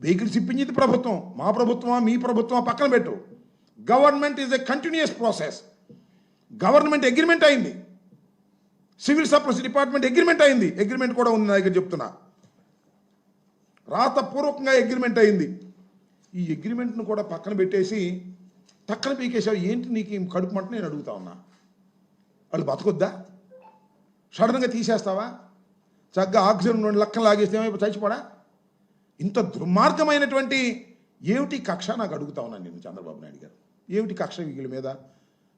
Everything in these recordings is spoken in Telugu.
వెహికల్స్ ఇప్పించింది ప్రభుత్వం. మా ప్రభుత్వమా మీ ప్రభుత్వమా పక్కన పెట్టు. Government is a continuous process government agreement అయింది. సివిల్ సప్లైస్ డిపార్ట్మెంట్ అగ్రిమెంట్ అయింది. అగ్రిమెంట్ కూడా ఉంది నా దగ్గర చెప్తున్నా. రాతపూర్వకంగా అగ్రిమెంట్ అయింది. ఈ అగ్రిమెంట్ను కూడా పక్కన పెట్టేసి టక్కన పీకేసావు ఏంటి నీకు కడుపుమంట కడుపు నేను అడుగుతా ఉన్నా? వాళ్ళు బతకొద్దా? సడన్గా తీసేస్తావా? చక్కగా ఆక్సిజన్ రెండు లక్కలు లాగేస్తే చచ్చిపోడా? ఇంత దుర్మార్గమైనటువంటి ఏమిటి కక్ష? నాకు అడుగుతా ఉన్నాను నేను చంద్రబాబు నాయుడు గారు. ఏమిటి కక్ష వీళ్ళ మీద?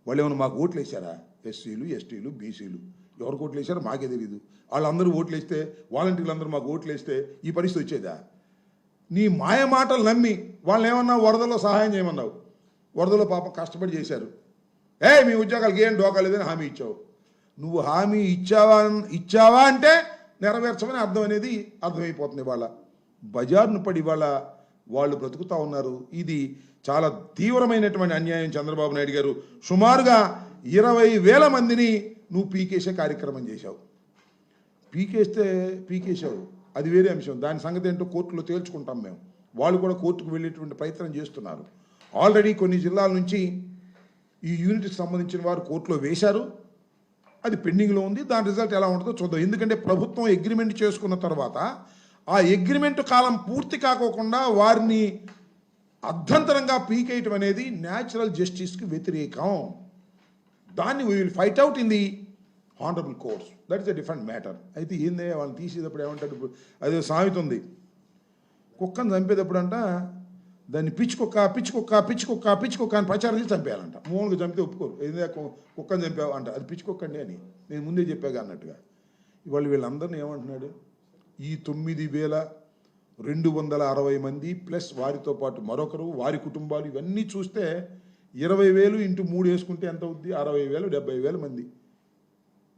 వాళ్ళు ఏమైనా మాకు ఓట్లు వేసారా ఎస్సీలు ఎస్టీలు బీసీలు. ఎవరికి ఓట్లు వేసారో మాకే తెలియదు వాళ్ళందరూ ఓట్లు వేస్తే వాలంటీర్లు అందరూ మాకు ఓట్లు వేస్తే ఈ పరిస్థితి వచ్చేదా? నీ మాయ మాటలు నమ్మి వాళ్ళు ఏమన్నా వరదలో సహాయం చేయమన్నావు? వరదలో పాపం కష్టపడి చేశారు. ఏ మీ ఉద్యోగాలకి ఏం డోకా లేదని హామీ ఇచ్చావు. నువ్వు హామీ ఇచ్చావా ఇచ్చావా అంటే నెరవేర్చమని అర్థం అనేది అర్థమైపోతుంది వాళ్ళ బజార్ను పడి వాళ్ళ వాళ్ళు బ్రతుకుతా ఉన్నారు. ఇది చాలా తీవ్రమైనటువంటి అన్యాయం చంద్రబాబు నాయుడు గారు. సుమారుగా ఇరవై వేల మందిని నువ్వు పీకేసే కార్యక్రమం చేశావు. పీకేస్తే పీకేశావు. అది వేరే అంశం. దాని సంగతి ఏంటో కోర్టులో తేల్చుకుంటాం మేము. వాళ్ళు కూడా కోర్టుకు వెళ్ళేటువంటి ప్రయత్నం చేస్తున్నారు. ఆల్రెడీ కొన్ని జిల్లాల నుంచి ఈ యూనిట్కి సంబంధించిన వారు కోర్టులో వేశారు. అది పెండింగ్లో ఉంది. దాని రిజల్ట్ ఎలా ఉంటుందో చూద్దాం. ఎందుకంటే ప్రభుత్వం అగ్రిమెంట్ చేసుకున్న తర్వాత ఆ అగ్రిమెంట్ కాలం పూర్తి కాకోకుండా వారిని అర్ధంతరంగా పీకేయటం అనేది న్యాచురల్ జస్టిస్కి వ్యతిరేకం. దాన్ని we will fight out in the honourable course that is a different matter అయితే ఏందే వాళ్ళని తీసేటప్పుడు ఏమంటాడు? అదే సామెత ఉంది. కుక్కను చంపేటప్పుడు అంట దాన్ని పిచ్చి కుక్క పిచ్చి కుక్క పిచ్చి కుక్క పిచ్చి కుక్క అని ప్రచారం చేసి చంపేయాలంట. మూలుగా చంపితే ఒప్పుకోరు. ఏదే కు- కుక్కను చంపావు అంట. అది పిచ్చి అని. నేను ముందే చెప్పాగా అన్నట్టుగా. ఇవాళ వీళ్ళందరినీ ఏమంటున్నాడు? ఈ తొమ్మిది వేల రెండు వందల అరవై మంది ప్లస్ వారితో పాటు మరొకరు వారి కుటుంబాలు ఇవన్నీ చూస్తే ఇరవై వేలు ఇంటూ మూడు వేసుకుంటే ఎంత అవుద్ది? అరవై వేలు డెబ్బై వేల మంది.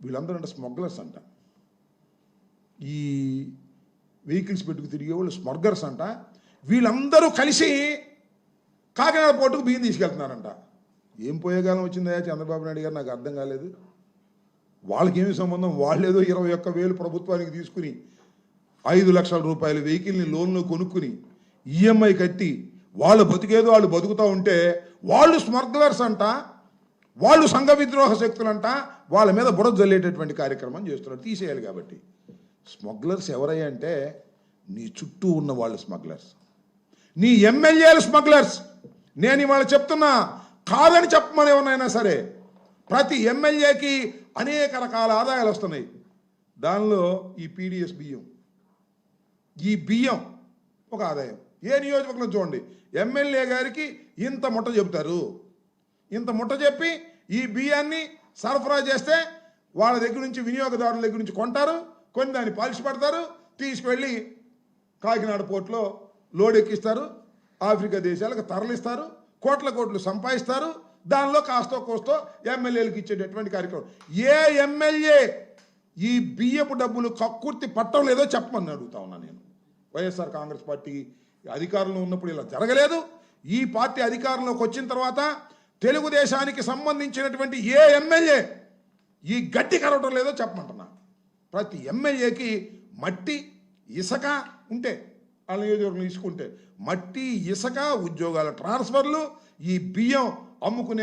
వీళ్ళందరూ అంటే స్మగ్లర్స్ అంట. ఈ వెహికల్స్ పెట్టుకు తిరిగే వాళ్ళు స్మగ్లర్స్ అంట. వీళ్ళందరూ కలిసి కాకినాడ పోర్టుకు బియ్యం తీసుకెళ్తున్నారంట. ఏం పోయేకాలం వచ్చిందా చంద్రబాబు నాయుడు గారు? నాకు అర్థం కాలేదు. వాళ్ళకి ఏమి సంబంధం? వాళ్ళేదో ఇరవై ఒక్క వేలు ప్రభుత్వానికి తీసుకుని ఐదు లక్షల రూపాయల వెహికల్ని లోన్లో కొనుక్కుని ఈఎంఐ కట్టి వాళ్ళు బతికేదో వాళ్ళు బతుకుతూ ఉంటే వాళ్ళు స్మగ్లర్స్ అంట వాళ్ళు సంఘ విద్రోహ శక్తులంట వాళ్ళ మీద బురద జల్లేటటువంటి కార్యక్రమం చేస్తున్నారు తీసేయాలి కాబట్టి. స్మగ్లర్స్ ఎవరయ్యా అంటే నీ చుట్టూ ఉన్న వాళ్ళు స్మగ్లర్స్. నీ ఎమ్మెల్యేలు స్మగ్లర్స్. నేను ఇవాళ చెప్తున్నా కాదని చెప్పమని ఎవరినైనా సరే ప్రతి ఎమ్మెల్యేకి అనేక రకాల ఆదాయాలు వస్తున్నాయి. దానిలో ఈ పీడిఎస్ బియ్యం. ఈ బియ్యం ఒక ఆదాయం. ఏ నియోజకవర్గంలో చూడండి ఎమ్మెల్యే గారికి ఇంత ముట్ట చెబుతారు. ఇంత ముట్ట చెప్పి ఈ బియ్యాన్ని సరఫరా చేస్తే వాళ్ళ దగ్గర నుంచి వినియోగదారుల దగ్గర నుంచి కొంటారు కొన్ని దాన్ని పాలిష్ పెడతారు తీసుకువెళ్ళి కాకినాడ పోర్టులో లోడ్ ఎక్కిస్తారు ఆఫ్రికా దేశాలకు తరలిస్తారు కోట్ల కోట్లు సంపాదిస్తారు దానిలో కాస్తో కోస్తో ఎమ్మెల్యేలకు ఇచ్చేటటువంటి కార్యక్రమం. ఏ ఎమ్మెల్యే ఈ బియ్యపు డబ్బులు కక్కుర్తి పట్టం లేదో చెప్పమని అడుగుతా ఉన్నా నేను. వైఎస్ఆర్ కాంగ్రెస్ పార్టీ అధికారంలో ఉన్నప్పుడు ఇలా జరగలేదు. ఈ పార్టీ అధికారంలోకి వచ్చిన తర్వాత తెలుగుదేశానికి సంబంధించినటువంటి ఏ ఎమ్మెల్యే ఈ గట్టి కరవటం లేదో చెప్పమంటున్నా. ప్రతి ఎమ్మెల్యేకి మట్టి ఇసుక ఉంటే వాళ్ళ నియోజకవర్గం తీసుకుంటే మట్టి ఇసుక ఉద్యోగాల ట్రాన్స్ఫర్లు ఈ బియ్యం అమ్ముకునే